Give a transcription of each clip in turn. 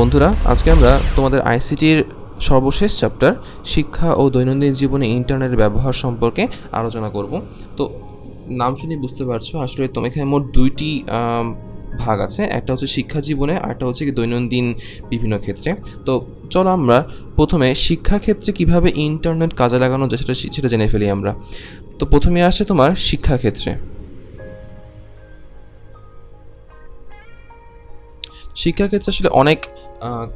বন্ধুরা, আজকে আমরা তোমাদের আইসিটির সর্বশেষ চ্যাপ্টার শিক্ষা ও দৈনন্দিন জীবনে ইন্টারনেট ব্যবহার সম্পর্কে আলোচনা করব। তো, নাম শুনে বুঝতে পারছ, আসলে তোমার এখানে মোট দুইটি ভাগ আছে। একটা হচ্ছে শিক্ষা জীবনে, আর একটা হচ্ছে কি দৈনন্দিন বিভিন্ন ক্ষেত্রে। তো, চলো আমরা প্রথমে শিক্ষা ক্ষেত্রে কীভাবে ইন্টারনেট কাজে লাগানো যায় সেটা সেটা জেনে ফেলি আমরা। তো, প্রথমে আসে তোমার শিক্ষা ক্ষেত্রে। শিক্ষাক্ষেত্রে আসলে অনেক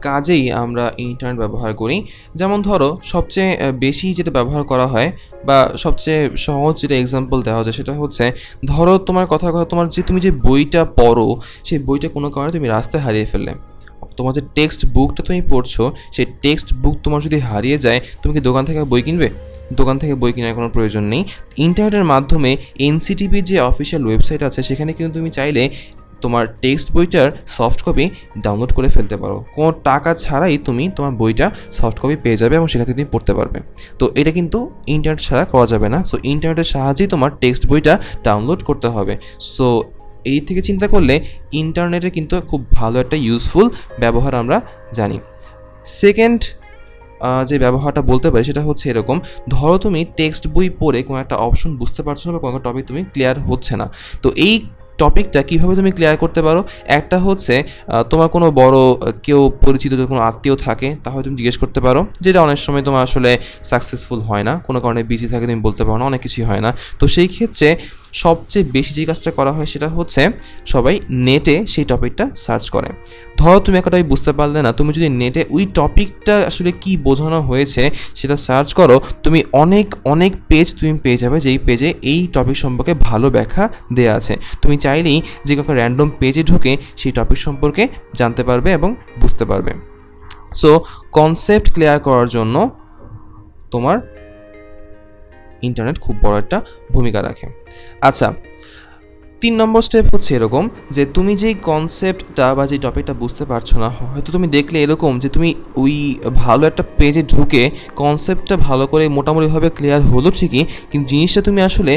কাজেই আমরা ইন্টারনেট ব্যবহার করি। যেমন ধরো, সবচেয়ে বেশি যেটা ব্যবহার করা হয় বা সবচেয়ে সহজ যেটা এক্সাম্পল দেওয়া যায় সেটা হচ্ছে, ধরো তোমার কথা কথা তোমার যে তুমি যে বইটা পড়ো, সেই বইটা কোনো কারণে তুমি রাস্তায় হারিয়ে ফেললে। তোমার যে টেক্সট বুকটা তুমি পড়ছো, সেই টেক্সট বুক তোমার যদি হারিয়ে যায়, তুমি কি দোকান থেকে বই কিনবে? দোকান থেকে বই কেনার কোনো প্রয়োজন নেই। ইন্টারনেটের মাধ্যমে এনসিটিভির যে অফিসিয়াল ওয়েবসাইট আছে, সেখানে কিন্তু তুমি চাইলে তোমার টেক্সট বইটার সফট কপি ডাউনলোড করে ফেলতে পারো। কোনো টাকা ছাড়াই তুমি তোমার বইটা সফট কপি পেয়ে যাবে এবং সেখান থেকে তুমি পড়তে পারবে। তো এটা কিন্তু ইন্টারনেট ছাড়া করা যাবে না। সো ইন্টারনেটের সাহায্যেই তোমার টেক্সট বইটা ডাউনলোড করতে হবে। সো এই থেকে চিন্তা করলে ইন্টারনেটে কিন্তু খুব ভালো একটা ইউজফুল ব্যবহার আমরা জানি। সেকেন্ড যে ব্যবহারটা বলতে পারি সেটা হচ্ছে এরকম। ধরো তুমি টেক্সট বই পড়ে কোনো একটা অপশন বুঝতে পারছ না বা কোনো টপিক তুমি ক্লিয়ার হচ্ছে না। তো এই টপিকটা কীভাবে তুমি ক্লিয়ার করতে পারো? একটা হচ্ছে তোমার কোনো বড়, কেউ পরিচিত কোনো আত্মীয় থাকে, তাহলে তুমি জিজ্ঞেস করতে পারো। যেটা অনেক সময় তোমার আসলে সাকসেসফুল হয় না। কোনো কারণে বিজি থাকে তুমি বলতে পারো না, অনেক কিছুই হয় না। তো সেই ক্ষেত্রে সবচেয়ে বেশি যে কাজটা করা হয় সেটা হচ্ছে সবাই নেটে সেই টপিকটা সার্চ করে। ধরো তুমি একটা বুঝতে পারলে না, তুমি যদি নেটে ওই টপিকটা আসলে কি বোঝানো হয়েছে সেটা সার্চ করো, তুমি অনেক অনেক পেজ তুমি পেয়ে যাবে যেই পেজে এই টপিক সম্পর্কে ভালো ব্যাখ্যা দেওয়া আছে। তুমি চাইলেই যে কাউকে র্যান্ডম পেজে ঢুকে সেই টপিক সম্পর্কে জানতে পারবে এবং বুঝতে পারবে। সো কনসেপ্ট ক্লিয়ার করার জন্য তোমার ইন্টারনেট খুব বড় একটা ভূমিকা রাখে। আচ্ছা তিন নম্বর স্টেপ হচ্ছে এরকম যে তুমি যেই কনসেপ্টটা বা যে টপিকটা বুঝতে পারছ না, হয়তো তুমি দেখলে এরকম যে তুমি ওই ভালো একটা পেজে ঢুকে কনসেপ্টটা ভালো করে মোটামুটিভাবে ক্লিয়ার হলো ঠিকই, কিন্তু জিনিসটা তুমি আসলে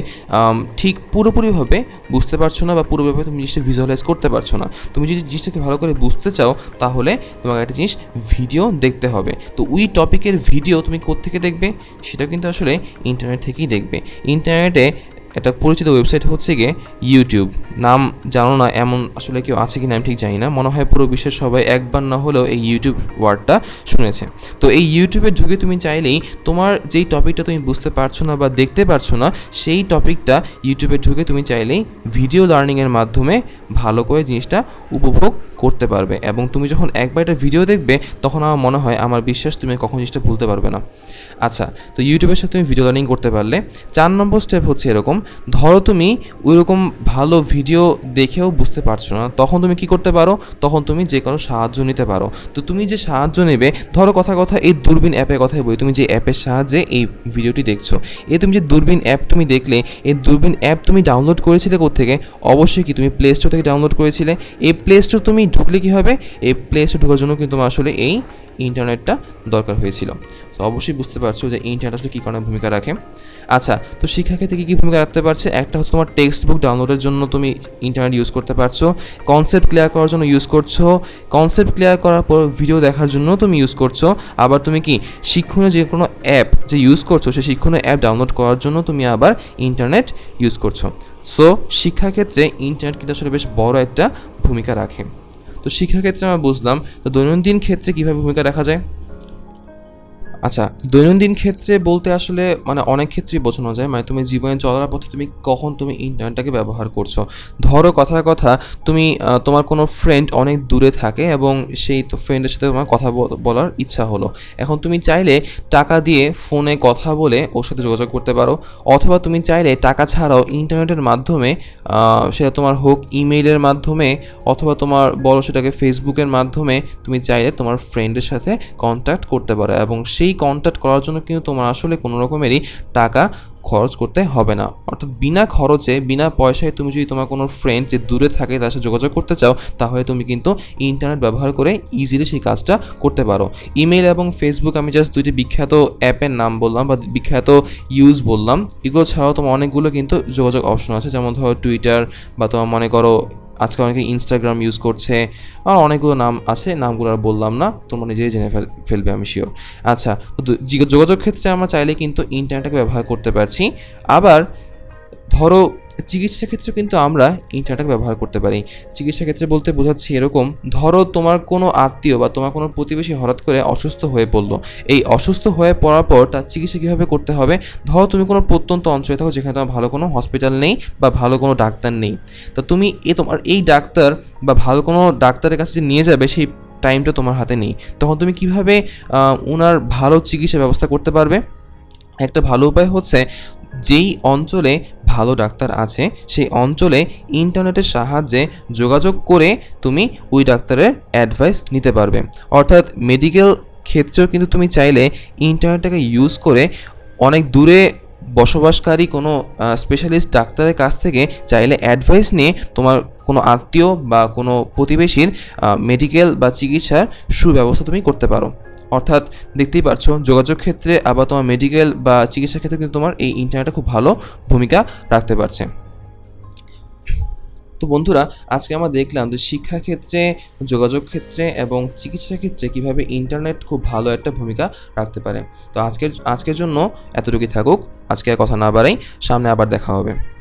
ঠিক পুরোপুরিভাবে বুঝতে পারছ না বা পুরোপুরিভাবে তুমি জিনিসটা ভিজুয়ালাইজ করতে পারছ না। তুমি যদি জিনিসটাকে ভালো করে বুঝতে চাও, তাহলে তোমাকে একটা জিনিস ভিডিও দেখতে হবে। তো ওই টপিকের ভিডিও তুমি কোত্থেকে দেখবে? সেটা কিন্তু আসলে ইন্টারনেট থেকেই দেখবে। ইন্টারনেটে একটা পরিচিত ওয়েবসাইট হচ্ছে গিয়ে ইউটিউব নাম জানো না এমন আসলে কেউ আছে কিনা আমি ঠিক জানি না। মনে হয় পুরো বিশ্বের সবাই একবার না হলেও এই ইউটিউব ওয়ার্ডটা শুনেছে। তো এই ইউটিউবে ঢুকে তুমি চাইলেই তোমার যেই টপিকটা তুমি বুঝতে পারছ না বা দেখতে পারছ না, সেই টপিকটা ইউটিউবে ঢুকে তুমি চাইলেই ভিডিও লার্নিংয়ের মাধ্যমে ভালো করে জিনিসটা উপভোগ করতে পারবে। এবং তুমি যখন একবার একটা ভিডিও দেখবে, তখন আমার মনে হয়, আমার বিশ্বাস তুমি কখন জিনিসটা ভুলতে পারবে না। আচ্ছা তো ইউটিউবের সাথে তুমি ভিডিও লার্নিং করতে পারলে, চার নম্বর স্টেপ হচ্ছে এরকম ধরো তুমি ওইরকম ভালো ভিডিও দেখেও বুঝতে পারছ না, তখন তুমি কি করতে পারো? তখন তুমি যে কারও সাহায্য নিতে পারো। তো তুমি যে সাহায্য নেবে, ধরো কথা কথা এই দূরবীন অ্যাপের কথাই বলি, তুমি যে অ্যাপের সাহায্যে এই ভিডিওটি দেখছ। এই তুমি যে দূরবীন অ্যাপ তুমি দেখলে এই দূরবীন অ্যাপ তুমি ডাউনলোড করেছিলে থেকে অবশ্যই কি তুমি প্লে স্টোর থেকে ডাউনলোড করেছিলে। এই প্লে স্টোর তুমি ঢুকলে কি হবে? এই প্লে স্টোর ঢোকার জন্য কিন্তু তোমার আসলে এই ইন্টারনেটটা দরকার হয়েছিল। তো অবশ্যই বুঝতে পারছ যে ইন্টারনেট আসলে কী কারণে ভূমিকা রাখে। আচ্ছা তো শিক্ষাক্ষেত্রে কী কী ভূমিকা রাখতে পারছে। একটা হচ্ছে তোমার টেক্সট বুক ডাউনলোডের জন্য তুমি ইন্টারনেট ইউজ করতে পারছ। কনসেপ্ট ক্লিয়ার করার জন্য ইউজ করছ। কনসেপ্ট ক্লিয়ার করার পর ভিডিও দেখার জন্য তুমি ইউজ করছ। আবার তুমি কি শিক্ষণীয় যে কোনো অ্যাপ যে ইউজ করছ, সেই শিক্ষণীয় অ্যাপ ডাউনলোড করার জন্য তুমি আবার ইন্টারনেট ইউজ করছ। সো শিক্ষাক্ষেত্রে ইন্টারনেট কিন্তু আসলে বেশ বড় একটা ভূমিকা রাখে। তো শিক্ষাক্ষেত্রে আমরা বুঝলাম, তো দৈনন্দিন ক্ষেত্রে কীভাবে ভূমিকা রাখা যায়? আচ্ছা দৈনন্দিন ক্ষেত্রে বলতে আসলে মানে অনেক ক্ষেত্রেই বোঝানো যায় মানে তুমি জীবনে চলার পথে তুমি কখন তুমি ইন্টারনেটটাকে ব্যবহার করছ। ধরো কথার কথা, তুমি তোমার কোনো ফ্রেন্ড অনেক দূরে থাকে এবং সেই তো ফ্রেন্ডের সাথে তোমার কথা বল- বলার ইচ্ছা হলো। এখন তুমি চাইলে টাকা দিয়ে ফোনে কথা বলে ওর সাথে যোগাযোগ করতে পারো, অথবা তুমি চাইলে টাকা ছাড়াও ইন্টারনেটের মাধ্যমে সেটা তোমার হোক ইমেইলের মাধ্যমে, অথবা তোমার বলো সেটাকে ফেসবুকের মাধ্যমে, তুমি চাইলে তোমার ফ্রেন্ডের সাথে কন্ট্যাক্ট করতে পারো এবং সেই কন্ট্যাক্ট করার জন্য কিন্তু তোমার আসলে কোনো রকমেরই টাকা খরচ করতে হবে না। অর্থাৎ বিনা খরচে, বিনা পয়সায় তুমি যদি তোমার কোনো ফ্রেন্ড যে দূরে থাকে তার সাথে যোগাযোগ করতে চাও, তাহলে তুমি কিন্তু ইন্টারনেট ব্যবহার করে ইজিলি সেই কাজটা করতে পারো। ইমেল এবং ফেসবুক আমি জাস্ট দুইটি বিখ্যাত অ্যাপের নাম বললাম বা বিখ্যাত ইউজ বললাম। এগুলো ছাড়াও তোমার অনেকগুলো কিন্তু যোগাযোগ অপশন আছে, যেমন ধরো টুইটার বা তোমার মনে করো আজকে অনেকে ইনস্টাগ্রাম ইউজ করছে, আর অনেকগুলো নাম আছে, নামগুলো আর বললাম না, তোমরা নিজেই জেনে ফেল- ফেলবে আমি শিওর আচ্ছা তো যোগাযোগ ক্ষেত্রে আমরা চাইলে কিন্তু ইন্টারনেটকে ব্যবহার করতে পারছি। আবার ধরো চিকিৎসা ক্ষেত্রে কিন্তু আমরা ইন্টারনেটকে ব্যবহার করতে পারি। চিকিৎসা ক্ষেত্রে বলতে বোঝাচ্ছি এরকম, ধরো তোমার কোনো আত্মীয় বা তোমার কোনো প্রতিবেশী হঠাৎ করে অসুস্থ হয়ে পড়ল। এই অসুস্থ হয়ে পড়ার পর তার চিকিৎসা কীভাবে করতে হবে? ধরো তুমি কোনো প্রত্যন্ত অঞ্চলে থাকো যেখানে তোমার ভালো কোনো হসপিটাল নেই বা ভালো কোনো ডাক্তার নেই। তো তুমি এ তোমার এই ডাক্তার বা ভালো কোনো ডাক্তারের কাছে নিয়ে যাবে সেই টাইমটা তোমার হাতে নেই। তখন তুমি কীভাবে ওনার ভালো চিকিৎসা ব্যবস্থা করতে পারবে? একটা ভালো উপায় হচ্ছে যেই অঞ্চলে ভালো ডাক্তার আছে, সেই অঞ্চলে ইন্টারনেটের সাহায্যে যোগাযোগ করে তুমি ওই ডাক্তারের অ্যাডভাইস নিতে পারবে। অর্থাৎ মেডিকেল ক্ষেত্রেও কিন্তু তুমি চাইলে ইন্টারনেটটাকে ইউজ করে অনেক দূরে বসবাসকারী কোনো স্পেশালিস্ট ডাক্তারের কাছ থেকে চাইলে অ্যাডভাইস নিয়ে তোমার কোনো আত্মীয় বা কোনো প্রতিবেশীর মেডিকেল বা চিকিৎসার সুব্যবস্থা তুমি করতে পারো। অর্থাৎ দেখতেই পারছ, যোগাযোগ ক্ষেত্রে আবার তোমার মেডিকেল বা চিকিৎসা ক্ষেত্রে কিন্তু তোমার এই ইন্টারনেটটা খুব ভালো ভূমিকা রাখতে পারছে। তো বন্ধুরা, আজকে আমরা দেখলাম যে শিক্ষা ক্ষেত্রে, যোগাযোগ ক্ষেত্রে এবং চিকিৎসা ক্ষেত্রে কীভাবে ইন্টারনেট খুব ভালো একটা ভূমিকা রাখতে পারে। তো আজকের আজকের জন্য এতটুকুই থাকুক। আজকে কথা না বাড়াই, সামনে আবার দেখা হবে।